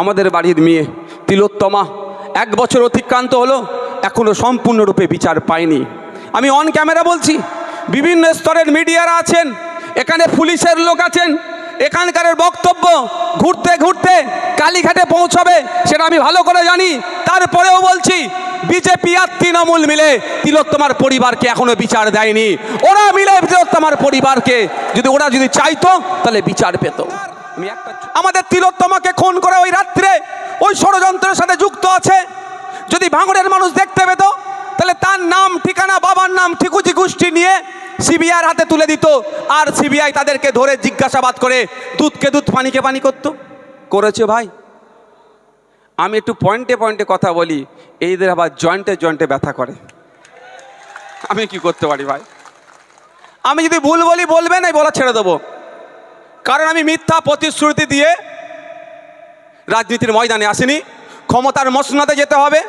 আমাদের বাড়ির মেয়ে তিলোত্তমা এক বছর অতিক্রান্ত হলো এখনও সম্পূর্ণরূপে বিচার পায়নি। আমি অন ক্যামেরা বলছি, বিভিন্ন স্তরের মিডিয়ারা আছেন, এখানে পুলিশের লোক আছেন, এখানকার বক্তব্য ঘুরতে ঘুরতে কালীঘাটে পৌঁছাবে, সেটা আমি ভালো করে জানি। তারপরেও বলছি, বিজেপি আর তৃণমূল মিলে তিলোত্তমার পরিবারকে এখনও বিচার দেয়নি। ওরা মিলে তিলোত্তমার পরিবারকে, যদি ওরা যদি চাইতো, তাহলে বিচার পেত। আমাদের তিলোত্তমাকে খুন করে ওই রাত্রে ওই ষড়যন্ত্রের সাথে যুক্ত আছে। যদি ভাঙড়ের মানুষ দেখতে পেত, তাহলে তার নাম, ঠিকানা, বাবার নাম, ঠিকুচি গোষ্ঠী নিয়ে সিবিআইয়ের হাতে তুলে দিত। আর সিবিআই তাদেরকে ধরে জিজ্ঞাসাবাদ করে, দুধকে দুধ, পানিকে পানি করতো। করেছে ভাই। আমি একটু পয়েন্টে পয়েন্টে কথা বলি এইদের আবার জয়েন্টে জয়েন্টে ব্যথা করে। আমি কি করতে পারি ভাই? আমি যদি ভুল বলি, বলবেন, এই বলা ছেড়ে দেবো। কারণ আমি মিথ্যা প্রতিশ্রুতি দিয়ে রাজনীতির ময়দানে আসিনি। ক্ষমতার মসনাতে যেতে হবে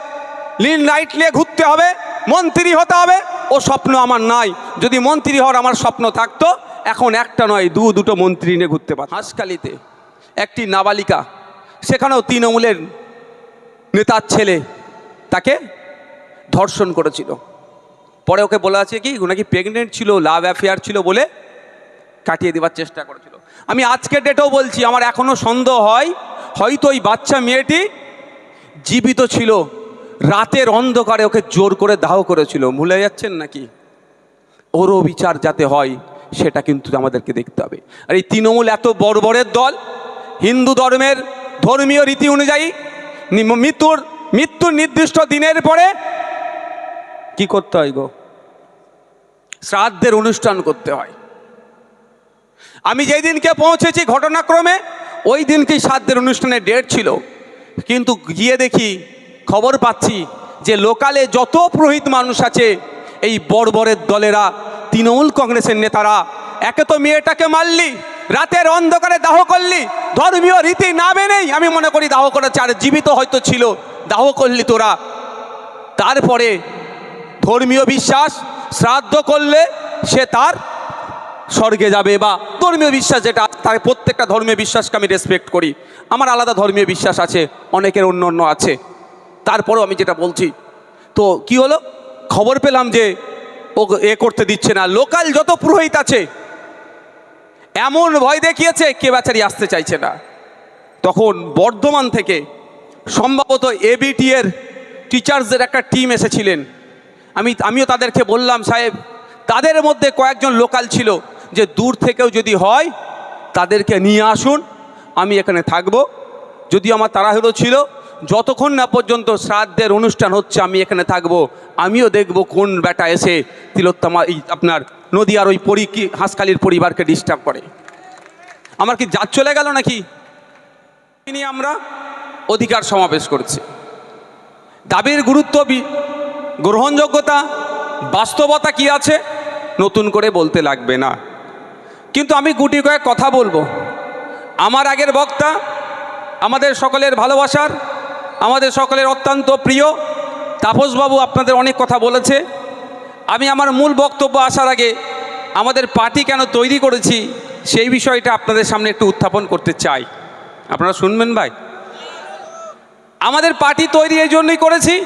লিন লাইট নিয়ে ঘুরতে হবে, মন্ত্রী হতে হবে। ও স্বপ্ন আমার নাই। যদি মন্ত্রী হওয়ার আমার স্বপ্ন থাকতো, এখন একটা নয়, দু দুটো মন্ত্রী নিয়ে ঘুরতে পারত হাঁসকালিতে একটি নাবালিকা, সেখানেও তৃণমূলের নেতার ছেলে তাকে ধর্ষণ করেছিল। পরে ওকে বলা আছে কি নাকি প্রেগনেন্ট ছিল লাভ অ্যাফেয়ার ছিল বলে কাটিয়ে দেওয়ার চেষ্টা করেছিল। আমি আজকের ডেটেও বলছি, আমার এখনও সন্দেহ হয়, হয়তো ওই বাচ্চা মেয়েটি জীবিত ছিল, রাতের অন্ধকারে ওকে জোর করে দাহ করেছিল। ভুলে যাচ্ছেন নাকি? ওরও বিচার যাতে হয়, সেটা কিন্তু আমাদেরকে দেখতে হবে। আর এই তৃণমূল এত বর্বরের দল, হিন্দু ধর্মের ধর্মীয় রীতি অনুযায়ী মৃত্যুর মৃত্যুর নির্দিষ্ট দিনের পরে কি করতে হয় গো? শ্রাদ্ধের অনুষ্ঠান করতে হয়। আমি যেই দিনকে পৌঁছেছি ঘটনাক্রমে, ওই দিনকেই শ্রাদ্ধের অনুষ্ঠানের ডেট ছিল? কিন্তু গিয়ে দেখি, খবর পাচ্ছি যে লোকালে যত পুরোহিত মানুষ আছে, এই বর্বরের দলেরা, তৃণমূল কংগ্রেসের নেতারা, একে তো মেয়েটাকে মারলি, রাতের অন্ধকারে দাহ করলি, ধর্মীয় রীতি না মেনেই আমি মনে করি দাহ করেছে আর জীবিত হয়তো ছিল, দাহ করলি তোরা। তারপরে ধর্মীয় বিশ্বাস শ্রাদ্ধ করলে সে তার স্বর্গে যাবে বা ধর্মীয় বিশ্বাস যেটা, তার প্রত্যেকটা ধর্মীয় বিশ্বাসকে আমি রেসপেক্ট করি। আমার আলাদা ধর্মীয় বিশ্বাস আছে, অনেকের অন্য অন্য আছে। তারপরেও আমি যেটা বলছি, তো কি হলো? খবর পেলাম যে ও এ করতে দিচ্ছে না। লোকাল যত পুরোহিত আছে, এমন ভয় দেখিয়েছে, কে বেচারি আসতে চাইছে না। তখন বর্ধমান থেকে সম্ভবত এবিটি এর টিচার্সদের একটা টিম এসেছিলেন। আমি, আমিও তাদেরকে বললাম, সাহেব, তাদের মধ্যে কয়েকজন লোকাল ছিল। যে দূর থেকেও যদি হয়, তাদেরকে নিয়ে আসুন, আমি এখানে থাকব। যদি আমার তাড়াহুড়ো ছিল, যতক্ষণ না পর্যন্ত শ্রাদ্ধের অনুষ্ঠান হচ্ছে, আমি এখানে থাকব। আমিও দেখব কোন বেটা এসে তিলোত্তমা এই আপনার নদীয়ার ওই পরি কি, হাঁসখালির পরিবারকে ডিস্টার্ব করে। আমার কি জাত চলে গেল নাকি? নিয়ে আমরা অধিকার সমাবেশ করছি। দাবির গুরুত্ব গ্রহণযোগ্যতা, বাস্তবতা কি আছে, নতুন করে বলতে লাগবে না। কিন্তু আমি গুটি কয়েক কথা বলব। আমার আগের বক্তা, আমাদের সকলের ভালোবাসার, আমাদের সকলের অত্যন্ত প্রিয় তাপসবাবু আপনাদের অনেক কথা বলেছে। আমি আমার মূল বক্তব্য আসার আগে আমাদের পার্টি কেন তৈরি করেছি সেই বিষয়টা আপনাদের সামনে একটু উত্থাপন করতে চাই। আপনারা শুনবেন ভাই? আমাদের পার্টি তৈরি এই জন্যই করেছি,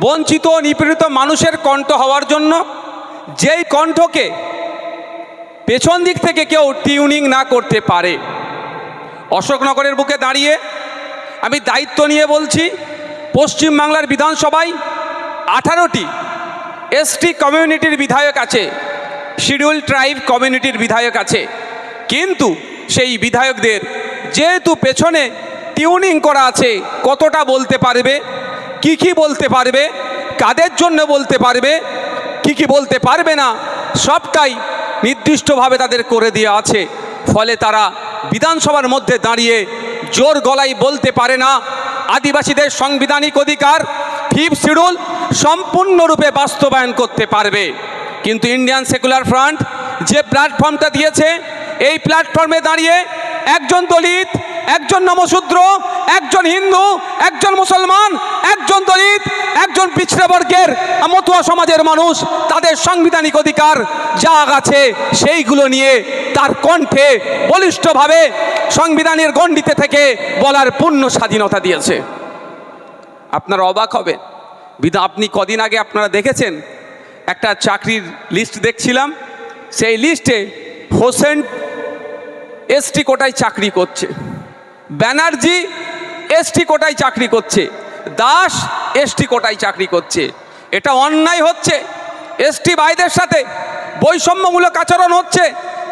বঞ্চিত নিপীড়িত মানুষের কণ্ঠ হওয়ার জন্য। যেই কণ্ঠকে পেছন দিক থেকে কেউ টিউনিং না করতে পারে। অশোকনগরের বুকে দাঁড়িয়ে আমি দায়িত্ব নিয়ে বলছি পশ্চিমবাংলার বিধানসভায় আঠারোটি এসটি কমিউনিটির বিধায়ক আছে শিডিউল ট্রাইব কমিউনিটির বিধায়ক আছে। কিন্তু সেই বিধায়কদের যেহেতু পেছনে টিউনিং করা আছে, কতটা বলতে পারবে, কি কি বলতে পারবে, কাদের জন্য বলতে পারবে, কি কি বলতে পারবে না, সবটাই নির্দিষ্টভাবে তাদের করে দিয়ে আছে। ফলে তারা বিধানসভার মধ্যে দাঁড়িয়ে জোর গলায় বলতে পারে না। আদিবাসীদের সাংবিধানিক অধিকার, ফিফ শিডুল সম্পূর্ণরূপে বাস্তবায়ন করতে পারবে। কিন্তু ইন্ডিয়ান সেকুলার ফ্রন্ট যে প্ল্যাটফর্মটা দিয়েছে, এই প্ল্যাটফর্মে দাঁড়িয়ে একজন দলিত একজন নমশূদ্র একজন হিন্দু, একজন মুসলমান, একজন দলিত, একজন পিছড়ে বর্গের মতুয়া সমাজের মানুষ, তাদের সাংবিধানিক অধিকার যা আছে, সেইগুলো নিয়ে তার কণ্ঠে বলিষ্ঠভাবে সংবিধানের গণ্ডিতে থেকে বলার পূর্ণ স্বাধীনতা দিয়েছে। আপনারা অবাক হবে বিধা, আপনি কদিন আগে আপনারা দেখেছেন, একটা চাকরির লিস্ট দেখছিলাম, সেই লিস্টে হোসেন এসটি কোটায় চাকরি করছে। ব্যানার্জি এসটি কোটায় চাকরি করছে, দাস এসটি কোটায় চাকরি করছে। এটা অন্যায় হচ্ছে। এসটি ভাইদের সাথে বৈষম্যমূলক আচরণ হচ্ছে।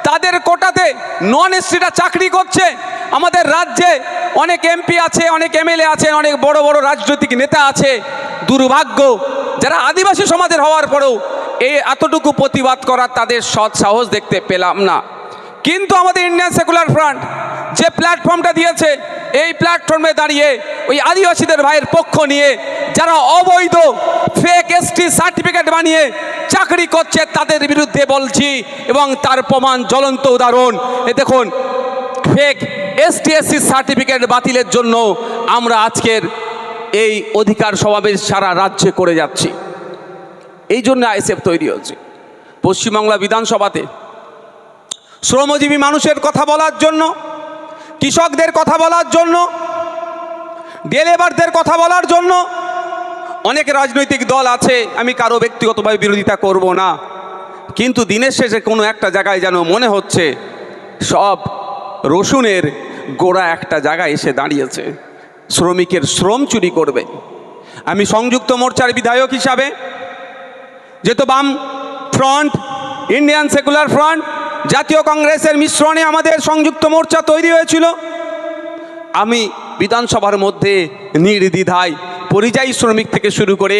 তাদের কোটাতে নন এসটিরা চাকরি করছে। আমাদের রাজ্যে অনেক এমপি আছে, অনেক এমএলএ আছে, অনেক বড় বড় রাজনৈতিক নেতা আছে। দুর্ভাগ্য, যারা আদিবাসী সমাজের হওয়ার পরেও এই এতটুকু প্রতিবাদ করার তাদের সৎ সাহস দেখতে পেলাম না। কিন্তু আমাদের ইন্ডিয়ান সেকুলার ফ্রন্ট যে প্ল্যাটফর্মটা দিয়েছে, এই প্ল্যাটফর্মে দাঁড়িয়ে ওই আদিবাসীদের ভাইয়ের পক্ষ নিয়ে যারা অবৈধ ফেক এসটি সার্টিফিকেট বানিয়ে চাকরি করছে, তাদের বিরুদ্ধে বলছি এবং তার প্রমাণ জ্বলন্ত উদাহরণ। এ দেখুন ফেক এসটি এসসি সার্টিফিকেট বাতিলের জন্য আমরা আজকের এই অধিকার সমাবেশ সারা রাজ্যে করে যাচ্ছি। এই জন্য আইএসএফ তৈরি হচ্ছে। পশ্চিমবাংলা বিধানসভাতে শ্রমজীবী মানুষের কথা বলার জন্য, কৃষকদের কথা বলার জন্য, ডেলেবারদের কথা বলার জন্য অনেক রাজনৈতিক দল আছে, আমি কারও ব্যক্তিগতভাবে বিরোধিতা করব না। কিন্তু দিনের শেষে কোনো একটা জায়গায় যেন মনে হচ্ছে, সব রসুনের গোড়া একটা জায়গায় এসে দাঁড়িয়েছে। শ্রমিকের শ্রম চুরি করবে। আমি সংযুক্ত মোর্চার বিধায়ক হিসাবে, যেহেতু বাম ফ্রন্ট, ইন্ডিয়ান সেকুলার ফ্রন্ট জাতীয় কংগ্রেসের মিশ্রণে আমাদের সংযুক্ত মোর্চা তৈরি হয়েছিল। আমি বিধানসভার মধ্যে নির্দ্বিধায় পরিযায়ী শ্রমিক থেকে শুরু করে,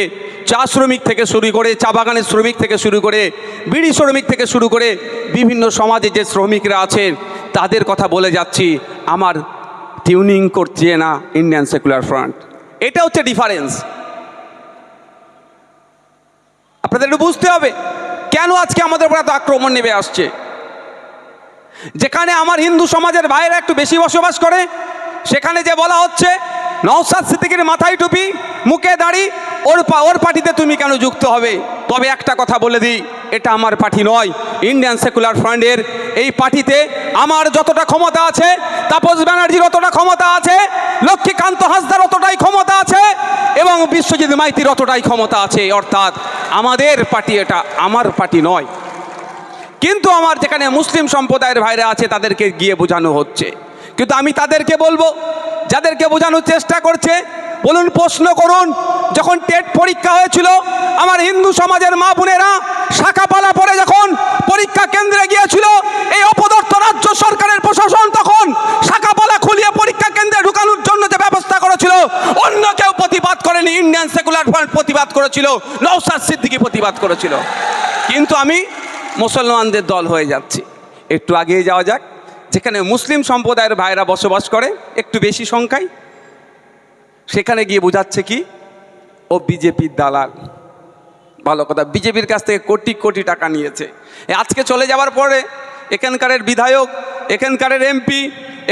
চা শ্রমিক থেকে শুরু করে, চা বাগানের শ্রমিক থেকে শুরু করে, বিড়ি শ্রমিক থেকে শুরু করে বিভিন্ন সমাজে যে শ্রমিকরা আছেন, তাদের কথা বলে যাচ্ছি। আমার টিউনিং করছে না ইন্ডিয়ান সেকুলার ফ্রন্ট। এটা হচ্ছে ডিফারেন্স। আপনাদের একটু বুঝতে হবে, কেন আজকে আমাদের উপর এত আক্রমণ নেমে আসছে? যেখানে আমার হিন্দু সমাজের ভাইয়েরা একটু বেশি বসবাস করে, সেখানে যে বলা হচ্ছে নওসাদ সিদ্দিকির মাথায় টুপি, মুখে দাড়ি, ওর ওর পার্টিতে তুমি কেন যুক্ত হবে? তবে একটা কথা বলে দিই, এটা আমার পার্টি নয় ইন্ডিয়ান সেকুলার ফ্রন্টের এই পার্টিতে আমার যতটা ক্ষমতা আছে, তাপস ব্যানার্জির অতটা ক্ষমতা আছে, লক্ষ্মীকান্ত হাসদার অতটাই ক্ষমতা আছে, এবং বিশ্বজিৎ মাইতির অতটাই ক্ষমতা আছে। অর্থাৎ আমাদের পার্টি এটা, আমার পার্টি নয়। কিন্তু আমার যেখানে মুসলিম সম্প্রদায়ের ভাইরা আছে, তাদেরকে গিয়ে বোঝানো হচ্ছে। কিন্তু আমি তাদেরকে বলব, যাদেরকে বোঝানোর চেষ্টা করছে, বলুন, প্রশ্ন করুন, যখন টেট পরীক্ষা হয়েছিল, আমার হিন্দু সমাজের মা বোনেরা শাখাপালা পরে যখন পরীক্ষা কেন্দ্রে গিয়েছিল, এই অপদর্থ রাজ্য সরকারের প্রশাসন তখন শাখাপালা খুলিয়ে পরীক্ষা কেন্দ্রে ঢুকানোর জন্য যে ব্যবস্থা করেছিল, অন্য কেউ প্রতিবাদ করেনি, ইন্ডিয়ান সেকুলার ফ্রন্ট প্রতিবাদ করেছিল নৌসাদ সিদ্দিকি প্রতিবাদ করেছিল। কিন্তু আমি মুসলমানদের দল হয়ে যাচ্ছি। একটু আগিয়ে যাওয়া যাক। যেখানে মুসলিম সম্প্রদায়ের ভাইরা বসবাস করে, একটু বেশি সংখ্যায়, সেখানে গিয়ে বোঝাচ্ছে কি, ও বিজেপির দালাল। ভালো কথা, বিজেপির কাছ থেকে কোটি কোটি টাকা নিয়েছে। আজকে চলে যাওয়ার পরে এখানকারের বিধায়ক, এখানকারের এমপি,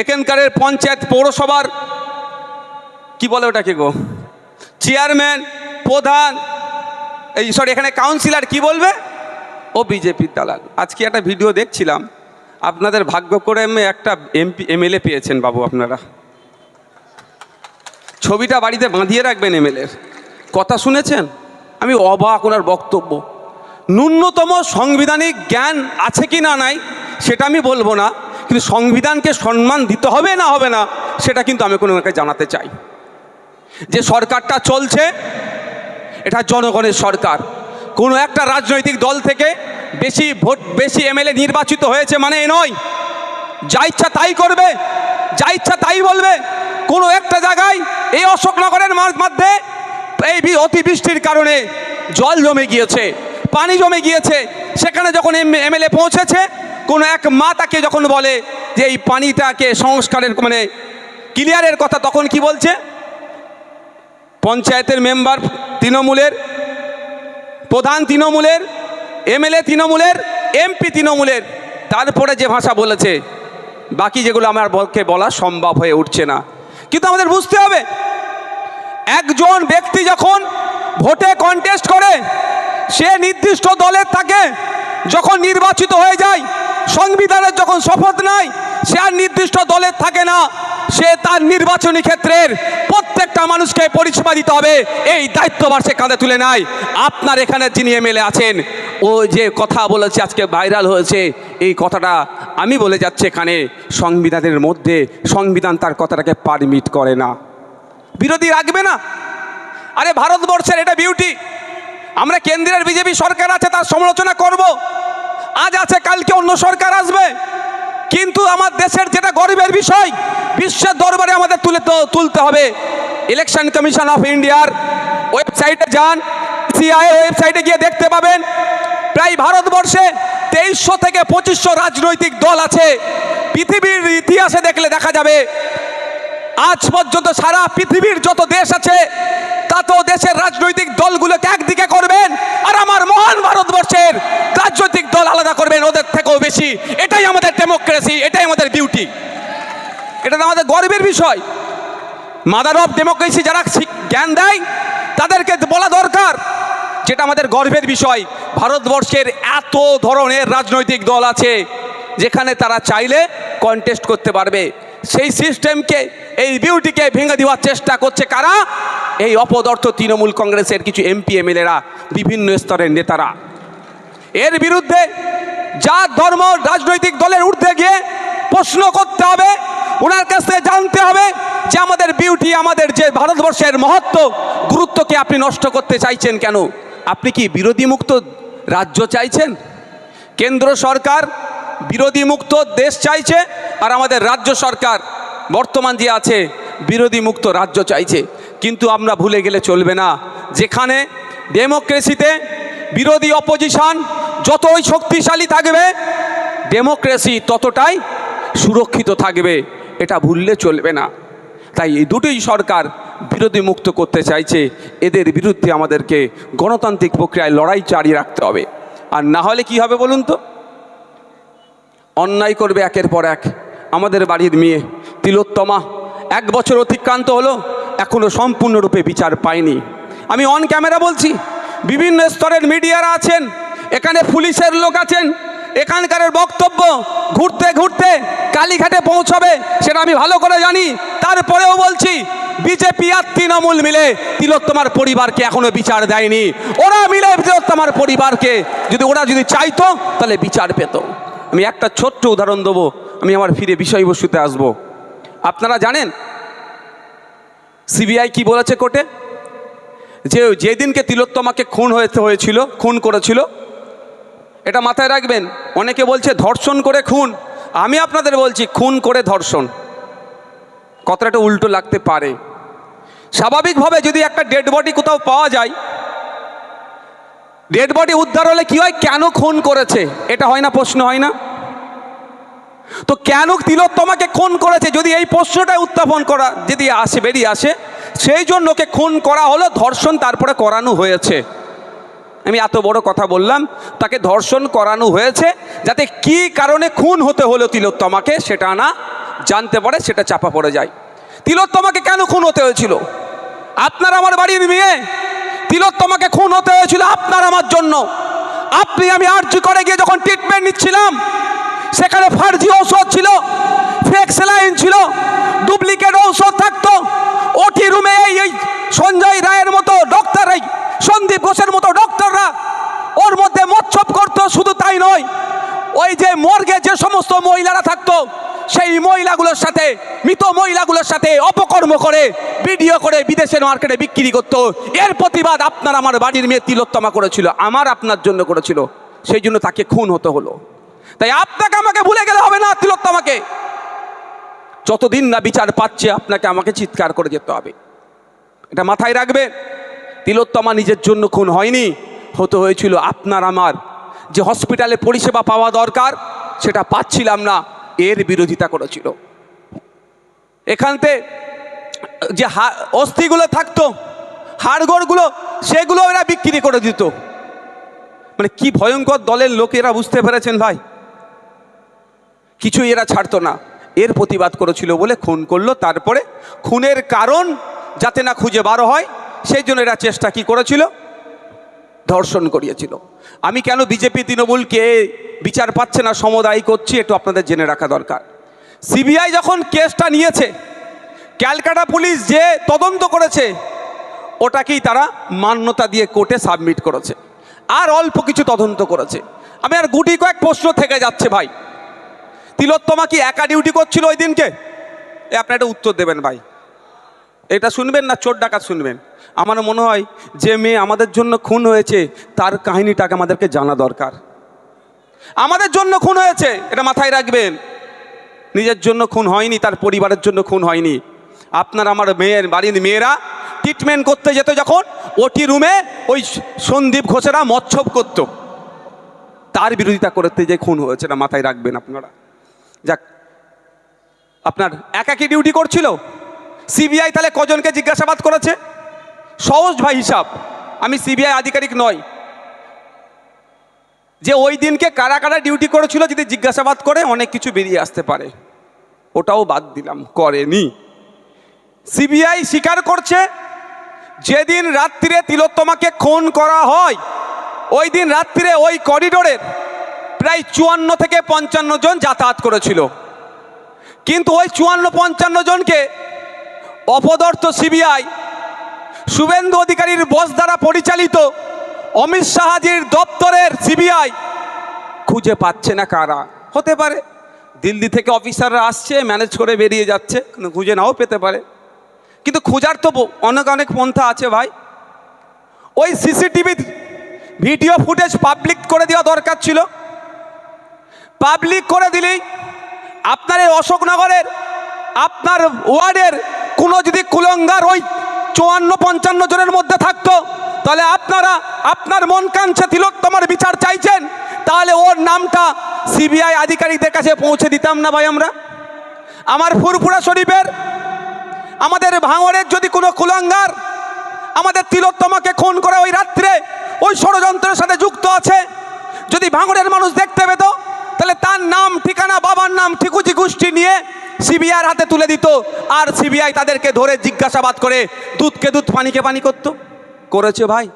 এখানকারের পঞ্চায়েত পৌরসভার, কি বলে ওটাকে গো? চেয়ারম্যান, প্রধান, এই সরি এখানে কাউন্সিলর কি বলবে? ও বিজেপির দালাল। আজকে একটা ভিডিও দেখছিলাম। আপনাদের ভাগ্য করে একটা এমপি, এমএলএ পেয়েছেন বাবু আপনারা। ছবিটা বাড়িতে বাঁধিয়ে রাখবেন এমএলএর। কথা শুনেছেন? আমি অবাক ওনার বক্তব্য। ন্যূনতম সাংবিধানিক জ্ঞান আছে কি না নাই, সেটা আমি বলব না। কিন্তু সংবিধানকে সম্মান দিতে হবে না হবে না, সেটা কিন্তু আমি কোনো জানাতে চাই। যে সরকারটা চলছে, এটা জনগণের সরকার। কোনো একটা রাজনৈতিক দল থেকে বেশি ভোট, বেশি এমএলএ নির্বাচিত হয়েছে মানে এ নয়। যা ইচ্ছা তাই করবে, যা ইচ্ছা তাই বলবে। কোনো একটা জায়গায় এই অশোকনগরের মধ্যে এই অতিবৃষ্টির কারণে জল জমে গিয়েছে, পানি জমে গিয়েছে। সেখানে যখন এমএলএ পৌঁছেছে, কোনো এক মা তাকে যখন বলে যে এই পানিটাকে সংস্কারের মানে ক্লিয়ারের কথা, তখন কি বলছে? পঞ্চায়েতের মেম্বার তৃণমূলের প্রধান তৃণমূলের, এমএলএ তৃণমূলের, এমপি তৃণমূলের, তারপরে যে ভাষা বলেছে, বাকি যেগুলো আমার পক্ষে বলা সম্ভব হয়ে উঠছে না। কিন্তু আমাদের বুঝতে হবে, একজন ব্যক্তি যখন ভোটে কন্টেস্ট করে, সে নির্দিষ্ট দলের থাকে যখন নির্বাচিত হয়ে যায়, সংবিধানের যখন শপথ নেয়, সে আর নির্দিষ্ট দলের থাকে না। সে তার নির্বাচনী ক্ষেত্রের প্রত্যেকটা মানুষকে পরিষেবা দিতে হবে। এই দায়িত্বভার সে কাঁধে তুলে নেয় আপনার এখানে যিনি এমএলএ আছেন, ও যে কথা বলেছে আজকে ভাইরাল হয়েছে, এই কথাটা আমি বলে যাচ্ছি এখানে, সংবিধানের মধ্যে সংবিধান তার কথাটাকে পারমিট করে না। বিরোধী রাখবে না। আরে ভারতবর্ষের এটা বিউটি আমরা কেন্দ্রের বিজেপি সরকার আছে, তার সমালোচনা করব। আজ আছে, কালকে অন্য সরকার আসবে। কিন্তু আমার দেশের যেটা গরিবের বিষয়, বিশ্বের দরবারে আমাদের তুলে তুলতে হবে। ইলেকশন কমিশন অফ ইন্ডিয়ার ওয়েবসাইটে যান সিআই ওয়েবসাইটে গিয়ে দেখতে পাবেন, প্রায় ভারতবর্ষে তেইশশো থেকে পঁচিশশো রাজনৈতিক দল আছে। পৃথিবীর ইতিহাসে দেখলে দেখা যাবে, আজ পর্যন্ত সারা পৃথিবীর যত দেশ আছে তত দেশের রাজনৈতিক দলগুলোকে একদিকে মহান ভারতবর্ষের রাজনৈতিক দল আলাদা করবেন, ওদের থেকেও বেশি। এটাই আমাদের ডেমোক্রেসি এটাই আমাদের বিউটি এটা তো আমাদের গর্বের বিষয়। মাদার অফ ডেমোক্রেসি যারা জ্ঞান দেয়, তাদেরকে বলা দরকার। যেটা আমাদের গর্বের বিষয়, ভারতবর্ষের এত ধরনের রাজনৈতিক দল আছে, যেখানে তারা চাইলে কন্টেস্ট করতে পারবে। সেই সিস্টেমকে এই বিউটিকে ভেঙে দেওয়ার চেষ্টা করছে কারা? এই অপদর্থ তৃণমূল কংগ্রেসের কিছু এমপি এমএলএরা বিভিন্ন স্তরের নেতারা। এর বিরুদ্ধে জাত ধর্ম রাজনৈতিক দলের ঊর্ধ্বে গিয়ে প্রশ্ন করতে হবে, ওনার কাছ জানতে হবে যে আমাদের বিউটি আমাদের যে ভারতবর্ষের মহত্ব, গুরুত্বকে আপনি নষ্ট করতে চাইছেন কেন? আপনি কি বিরোধী মুক্ত রাজ্য চাইছেন? কেন্দ্র সরকার বিরোধী মুক্ত দেশ চাইছে আর আমাদের রাজ্য সরকার বর্তমান যে আছে বিরোধী মুক্ত রাজ্য চাইছে। কিন্তু আমরা ভুলে গেলে চলবে না। যেখানে ডেমোক্রেসিতে বিরোধী অপোজিশন যতই শক্তিশালী থাকবে ডেমোক্রেসি ততটাই সুরক্ষিত থাকবে। এটা ভুললে চলবে না। তাই এই দুটোই সরকার বিরোধী মুক্ত করতে চাইছে। এদের বিরুদ্ধে আমাদেরকে গণতান্ত্রিক প্রক্রিয়ায় লড়াই চালিয়ে রাখতে হবে। আর না হলে কি হবে বলুন তো? অন্যায় করবে একের পর এক। আমাদের বাড়ির মেয়ে তিলোত্তমা এক বছর অতিক্রান্ত হলো এখনও সম্পূর্ণরূপে বিচার পায়নি। আমি অন ক্যামেরা বলছি। বিভিন্ন স্তরের মিডিয়ারা আছেন, এখানে পুলিশের লোক আছেন এখানকার বক্তব্য ঘুরতে ঘুরতে কালীঘাটে পৌঁছবে সেটা আমি ভালো করে জানি। তারপরেও বলছি, বিজেপি আর তৃণমূল মিলে তিলোত্তমার পরিবারকে এখনও বিচার দেয়নি। ওরা মিলে তিলোত্তমার পরিবারকে যদি ওরা যদি চাইতো, তাহলে বিচার পেত। আমি একটা ছোট্ট উদাহরণ দেবো, আমি আমার ফিরে বিষয়বস্তুতে আসব। আপনারা জানেন, সিবিআই কি বলেছে কোর্টে? যে যেদিনকে তিলোত্তমাকে খুন হয়েছে, হয়েছিল, খুন করেছিল, এটা মাথায় রাখবেন। অনেকে বলছে ধর্ষণ করে খুন। আমি আপনাদের বলছি খুন করে ধর্ষণ। কথাটা উল্টো লাগতে পারে। স্বাভাবিকভাবে যদি একটা ডেড বডি কোথাও পাওয়া যায় ডেড বডি উদ্ধার হলে কি হয়? কেন খুন করেছে? এটা হয় না, প্রশ্ন হয় না। তো কেন তিলোত্তমাকে খুন করেছে? যদি এই প্রশ্নটা উত্থাপন করা, যদি আসে, বেরিয়ে আসে সেই জন্য ওকে খুন করা হলো, ধর্ষণ তারপরে করানো হয়েছে। আমি এত বড় কথা বললাম, তাকে ধর্ষণ করানো হয়েছে, যাতে কি কারণে খুন হতে হলো তিলোত্তমাকে সেটা না জানতে পারে, সেটা চাপা পড়ে যায়। তিলোত্তমাকে কেন খুন হতে হয়েছিল? আপনার আমার বাড়ির মেয়ে। তিলোত্তমাকে খুন হতে হয়েছিল আপনার আমার জন্য। আপনি, আমি আর্জি করে গিয়ে যখন ট্রিটমেন্ট নিচ্ছিলাম, সেখানে ফার্জি ঔষধ ছিল ফেক সেলাইন ছিল ডুপ্লিকেট ঔষধ থাকতো ওটি রুমে এই এই সঞ্জয় রায়ের মতো ডক্টর এই সন্দীপ ঘোষের মতো ডক্টররা ওর মধ্যে মচ্ছপ করতো শুধু তাই নয় ওই যে মর্গে যে সমস্ত মহিলারা থাকতো সেই মহিলাগুলোর সাথে মৃত মহিলাগুলোর সাথে অপকর্ম করে ভিডিও করে বিদেশের মার্কেটে বিক্রি করতো। এর প্রতিবাদ আপনার আমার বাড়ির মেয়ে তিলোত্তমা করেছিল, আমার আপনার জন্য করেছিল। সেই জন্য তাকে খুন হতে হলো। তাই আপনাকে আমাকে ভুলে গেলে হবে না তিলোত্তমাকে। যতদিন না বিচার পাচ্ছে, আপনাকে আমাকে চিৎকার করে যেতে হবে। এটা মাথায় রাখবে তিলোত্তমা নিজের জন্য খুন হয়নি, হতে হয়েছিল আপনার আমার। যে হসপিটালে পরিষেবা পাওয়া দরকার, সেটা পাচ্ছিলাম না, এর বিরোধিতা করেছিল। এখানতে যে অস্থিগুলো থাকতো, হাড়গোড়গুলো, সেগুলো এরা বিক্রি করে দিত। মানে কি ভয়ঙ্কর দলের লোক এরা বুঝতে পেরেছেন ভাই? কিছুই এরা ছাড়তো না। এর প্রতিবাদ করেছিল বলে খুন করল। তারপরে খুনের কারণ যাতে না খুঁজে বারো হয়, সেই জন্য এরা চেষ্টা কি করেছিল? ধর্ষণ করিয়েছিল। আমি কেন বিজেপি তৃণমূলকে বিচার পাচ্ছে না, সমদায়ী করছি, একটু আপনাদের জেনে রাখা দরকার। সিবিআই যখন কেসটা নিয়েছে ক্যালকাটা পুলিশ যে তদন্ত করেছে, ওটাকেই তারা মান্যতা দিয়ে কোর্টে সাবমিট করেছে। আর অল্প কিছু তদন্ত করেছে। আমি আর গুটি কয়েক প্রশ্ন থেকে যাচ্ছে ভাই। তিলোত্তমা কি একা ডিউটি করছিল ওই দিনকে? এ, আপনি একটা উত্তর দেবেন ভাই। এটা শুনবেন না, চোর ডাকাত শুনবেন। আমার মনে হয় যে মেয়ে আমাদের জন্য খুন হয়েছে, তার কাহিনীটাকে আমাদেরকে জানা দরকার। আমাদের জন্য খুন হয়েছে, এটা মাথায় রাখবেন। নিজের জন্য খুন হয়নি, তার পরিবারের জন্য খুন হয়নি। আপনার আমার মেয়ের বাড়ির মেয়েরা ট্রিটমেন্ট করতে যেত যখন ওটি রুমে ওই সন্দীপ ঘোষেরা মচ্ছব করত। তার বিরোধিতা করতে যে খুন হয়েছে না মাথায় রাখবেন আপনারা। যাক, আপনার একাকি ডিউটি করছিল সিবিআই তাহলে কজনকে জিজ্ঞাসাবাদ করেছে? সহজ ভাই হিসাব, আমি সিবিআই আধিকারিক নয় যে ওই দিনকে কারা কারা ডিউটি করেছিল যদি জিজ্ঞাসাবাদ করে, অনেক কিছু বেরিয়ে আসতে পারে। ওটাও বাদ দিলাম, করেনি। সিবিআই স্বীকার করছে, যেদিন রাত্রিরে তিলোত্তমাকে খুন করা হয় ওই দিন রাত্রিরে ওই করিডোরের প্রায় চুয়ান্ন থেকে পঞ্চান্ন জন যাতায়াত করেছিল। কিন্তু ওই চুয়ান্ন পঞ্চান্ন জনকে অপদর্থ সিবিআই, শুভেন্দু অধিকারীর বস দ্বারা পরিচালিত অমিত শাহাজির দপ্তরের সিবিআই খুঁজে পাচ্ছে না কারা। হতে পারে, দিল্লি থেকে অফিসাররা আসছে, ম্যানেজ করে বেরিয়ে যাচ্ছে খুঁজে নাও পেতে পারে। কিন্তু খোঁজার তো অনেক অনেক পন্থা আছে ভাই। ওই সিসিটিভি ভিডিও ফুটেজ পাবলিক করে দেওয়া দরকার ছিল। পাবলিক করে দিলেই আপনার এই অশোকনগরের, আপনার ওয়ার্ডের কোনো যদি কুলঙ্গার ওই চুয়ান্ন, পঞ্চান্ন জনের মধ্যে থাকতো, তাহলে আপনারা, আপনার মন কাঞ্ছে তিলোত্তমার বিচার চাইছেন, তাহলে ওর নামটা সিবিআই আধিকারিকদের কাছে পৌঁছে দিতাম না ভাই আমরা। আমার ফুরফুরা শরীফের আমাদের ভাঙড়ের যদি কোনো কুলঙ্গার আমাদের তিলোত্তমাকে খুন করে ওই রাত্রে ওই ষড়যন্ত্রের সাথে যুক্ত আছে, যদি ভাঙড়ের মানুষ দেখতে পেত, তাহলে তার নাম, ঠিকানা, বাবার নাম, ঠিকুচি গোষ্ঠী নিয়ে সিবিআইয়ের হাতে তুলে দিত আর সিবিআই তাদেরকে ধরে জিজ্ঞাসাবাদ করে, দুধকে দুধ, পানিকে পানি করতো। করেছে ভাই।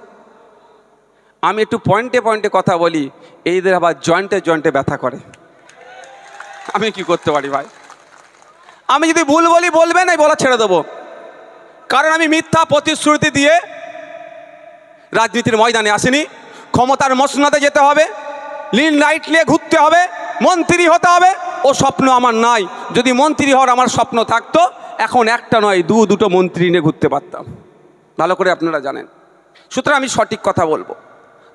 আমি একটু পয়েন্টে পয়েন্টে কথা বলি এইদের আবার জয়েন্টে জয়েন্টে ব্যথা করে। আমি কি করতে পারি ভাই? আমি যদি ভুল বলি বলবেন এই বলা ছেড়ে দেবো। কারণ আমি মিথ্যা প্রতিশ্রুতি দিয়ে রাজনীতির ময়দানে আসিনি। ক্ষমতার মসনাদে যেতে হবে, লিন লাইট নিয়ে ঘুরতে হবে, মন্ত্রী হতে হবে। ও স্বপ্ন আমার নাই। যদি মন্ত্রী হওয়ার আমার স্বপ্ন থাকতো, এখন একটা নয়, দু, দুটো মন্ত্রী নিয়ে ঘুরতে পারতাম। ভালো করে আপনারা জানেন। সুতরাং আমি সঠিক কথা বলব।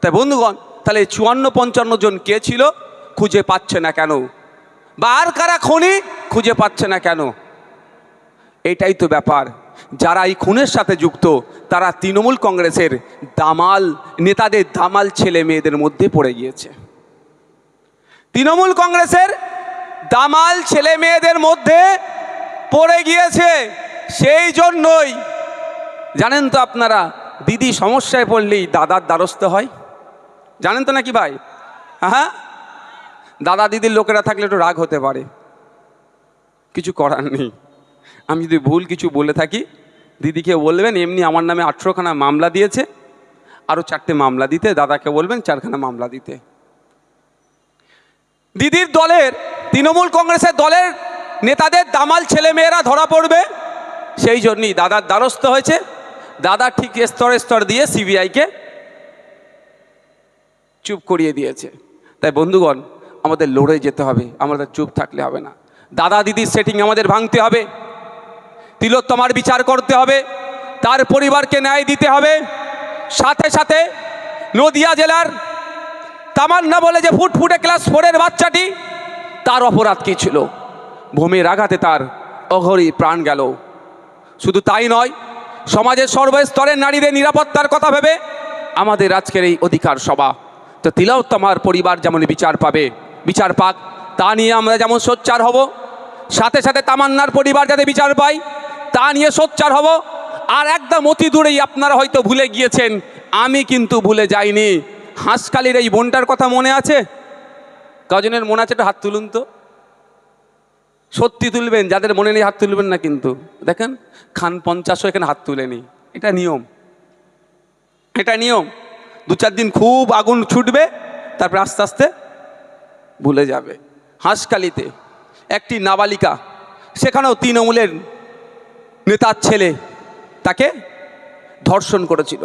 তাই বন্ধুগণ, তাহলে চুয়ান্ন, পঞ্চান্ন জন কে ছিল? খুঁজে পাচ্ছে না কেন? বা আর কারা খনি খুঁজে পাচ্ছে না কেন? এটাই তো ব্যাপার। যারা এই খুনের সাথে যুক্ত, তারা তৃণমূল কংগ্রেসের দামাল, নেতাদের দামাল ছেলে মেয়েদের মধ্যে পড়ে গিয়েছে। তৃণমূল কংগ্রেসের দামাল ছেলে মেয়েদের মধ্যে পড়ে গিয়েছে। সেই জন্যই, জানেন তো আপনারা, দিদি সমস্যায় পড়লেই দাদার দ্বারস্থ হয়। জানেন তো নাকি ভাই? হ্যাঁ? দাদা দিদির লোকেরা থাকলে একটু রাগ হতে পারে। কিছু করার নেই। আমি যদি ভুল কিছু বলে থাকি দিদিকে বলবেন, এমনি আমার নামে আঠেরোখানা মামলা দিয়েছে আরও চারটে মামলা দিতে, দাদাকে বলবেন চারখানা মামলা দিতে। দিদির দলের, তৃণমূল কংগ্রেসের দলের নেতাদের দামাল ছেলেমেয়েরা ধরা পড়বে, সেই জন্যই দাদার দ্বারস্থ হয়েছে। দাদা ঠিক স্তরে স্তর দিয়ে সিবিআইকে চুপ করিয়ে দিয়েছে। তাই বন্ধুগণ আমাদের লড়ে যেতে হবে, আমাদের চুপ থাকলে হবে না। দাদা দিদির সেটিং আমাদের ভাঙতে হবে, তিলোত্তমার বিচার করতে হবে, তার পরিবারকে ন্যায় দিতে হবে, সাথে সাথে নদিয়া জেলার তামান্না বলে যে ফুটফুটে ক্লাস ফোরের বাচ্চাটি, তার অপরাধ কী ছিল? ভূমির আঘাতে তার অঘরি প্রাণ গেল। শুধু তাই নয়, সমাজের সর্বস্তরের নারীদের নিরাপত্তার কথা ভেবে আমাদের আজকের এই অধিকার সভা, তো তিলোত্তমার পরিবার যেমন বিচার পাবে বিচার পাক তা নিয়ে আমরা যেমন সোচ্চার হব, সাথে সাথে তামান্নার পরিবার যাতে বিচার পায়, তা নিয়ে সোচ্চার হব। আর একদম অতি দূরেই আপনারা হয়তো ভুলে গিয়েছেন, আমি কিন্তু ভুলে যাইনি। হাঁসকালির এই বোনটার কথা মনে আছে? কজনের মনে আছে হাত তুলুন তো। সত্যি তুলবেন, যাদের মনে নেই হাত তুলবেন না কিন্তু। দেখেন, খান পঞ্চাশও এখানে হাত তুলেনি। এটা নিয়ম। এটা নিয়ম। দু চার দিন খুব আগুন ছুটবে, তারপরে আস্তে আস্তে ভুলে যাবে। হাঁসকালিতে একটি নাবালিকা, সেখানেও তৃণমূলের নেতার ছেলে তাকে ধর্ষণ করেছিল।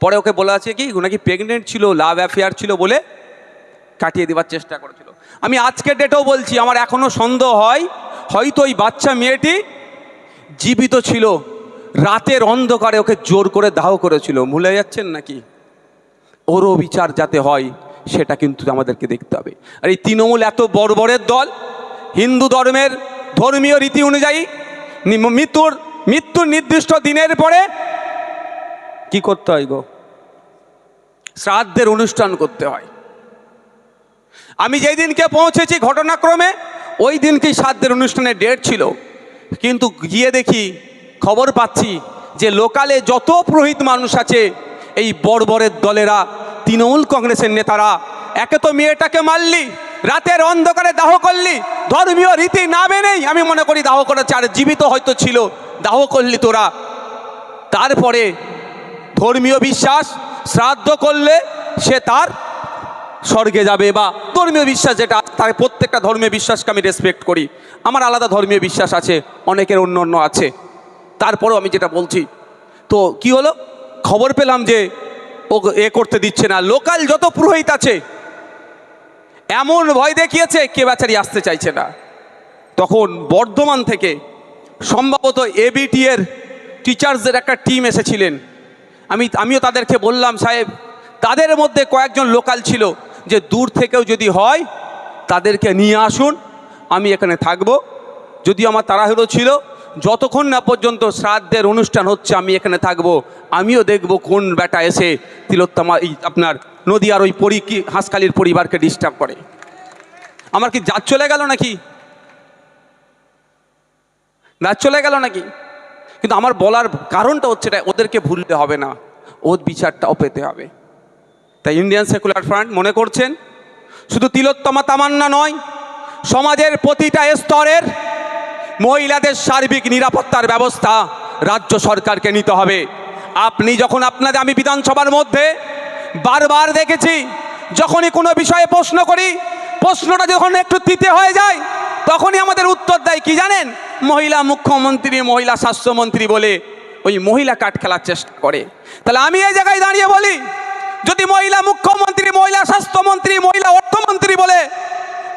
পরে ওকে বলা আছে কি, নাকি প্রেগনেন্ট ছিল লাভ অ্যাফেয়ার ছিল বলে কাটিয়ে দেওয়ার চেষ্টা করেছিল। আমি আজকের ডেটেও বলছি, আমার এখনও সন্দেহ হয়, হয়তো ওই বাচ্চা মেয়েটি জীবিত ছিল, রাতের অন্ধকারে ওকে জোর করে দাহ করেছিল। ভুলে যাচ্ছেন নাকি? ওরও বিচার যাতে হয় সেটা কিন্তু আমাদেরকে দেখতে হবে। আর এই তৃণমূল এত বর্বরের দল, হিন্দু ধর্মের ধর্মীয় রীতি অনুযায়ী মৃত্যুর মৃত্যুর নির্দিষ্ট দিনের পরে কি করতে হয় গো? শ্রাদ্ধের অনুষ্ঠান করতে হয়। আমি যেই দিনকে পৌঁছেছি ঘটনাক্রমে, ওই দিনকেই শ্রাদ্ধের অনুষ্ঠানের ডেট ছিল। কিন্তু গিয়ে দেখি, খবর পাচ্ছি যে লোকালে যত পুরোহিত মানুষ আছে, এই বর্বরের দলেরা তৃণমূল কংগ্রেসের নেতারা, একে তো মেয়েটাকে মারলি, রাতের অন্ধকারে দাহ করলি, ধর্মীয় রীতি না মেনেই আমি মনে করি দাহ করেছে, আর জীবিত হয়তো ছিল, দাহ করলি তোরা। তারপরে ধর্মীয় বিশ্বাস শ্রাদ্ধ করলে সে তার স্বর্গে যাবে, বা ধর্মীয় বিশ্বাস যেটা, তার প্রত্যেকটা ধর্মীয় বিশ্বাসকে আমি রেসপেক্ট করি। আমার আলাদা ধর্মীয় বিশ্বাস আছে, অনেকের অন্য অন্য আছে। তারপরেও আমি যেটা বলছি, তো কি হলো? খবর পেলাম যে ও এ করতে দিচ্ছে না। লোকাল যত পুরোহিত আছে, এমন ভয় দেখিয়েছে, কে বেচারি আসতে চাইছে না। তখন বর্ধমান থেকে সম্ভবত এবিটি এর টিচার্সদের একটা টিম এসেছিলেন। আমি, আমিও তাদেরকে বললাম, সাহেব, তাদের মধ্যে কয়েকজন লোকাল ছিল যে দূর থেকেও যদি হয়, তাদেরকে নিয়ে আসুন, আমি এখানে থাকব। যদি আমার তাড়াহুড়ো ছিল যতক্ষণ না পর্যন্ত শ্রাদ্ধের অনুষ্ঠান হচ্ছে, আমি এখানে থাকব। আমিও দেখব কোন বেটা এসে তিলোত্তমা এই আপনার নদীয়ার ওই পরি কি, হাঁসখালির পরিবারকে ডিস্টার্ব করে। আমার কি জাত চলে গেল নাকি? রাত চলে গেল নাকি? কিন্তু আমার বলার কারণটা হচ্ছে এটা, ওদেরকে ভুলতে হবে না। ওর বিচারটাও পেতে হবে। তাই ইন্ডিয়ান সেকুলার ফ্রন্ট মনে করছেন, শুধু তিলোত্তমা তামান্না নয়, সমাজের প্রতিটা স্তরের মহিলাদের সার্বিক নিরাপত্তার ব্যবস্থা রাজ্য সরকারকে নিতে হবে। আপনি যখন আপনাদের, আমি বিধানসভার মধ্যে বারবার দেখেছি, যখনই কোনো বিষয়ে প্রশ্ন করি, প্রশ্নটা যখন একটু তিতে হয়ে যায়, তখনই আমাদের উত্তর দেয়, কি জানেন? মহিলা মুখ্যমন্ত্রী, মহিলা স্বাস্থ্যমন্ত্রী বলে ওই মহিলা কাঠ খেলার চেষ্টা করে। তাহলে আমি এই জায়গায় দাঁড়িয়ে বলি, যদি মহিলা মুখ্যমন্ত্রী, মহিলা স্বাস্থ্যমন্ত্রী, মহিলা অর্থমন্ত্রী বলে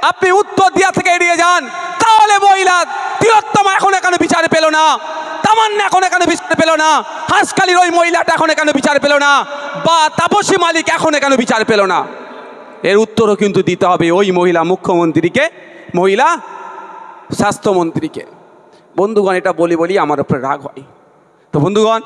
আপনি উত্তর দিয়া থেকে এড়িয়ে যান, তাহলে মহিলা তিলোত্তমা এখন এখানে বিচার পেল না, তামান্না এখন এখানে বিচার পেল না হাঁসকালির ওই মহিলাটা এখন এখানে বিচার পেল না, বা তাপসী মালিক এখন এখানে বিচার পেল না। এর উত্তরও কিন্তু দিতে হবে ওই মহিলা মুখ্যমন্ত্রীকে, মহিলা স্বাস্থ্যমন্ত্রীকে। বন্ধুগণ, এটা বলি বলি আমার উপরে রাগ হয়। তো বন্ধুগণ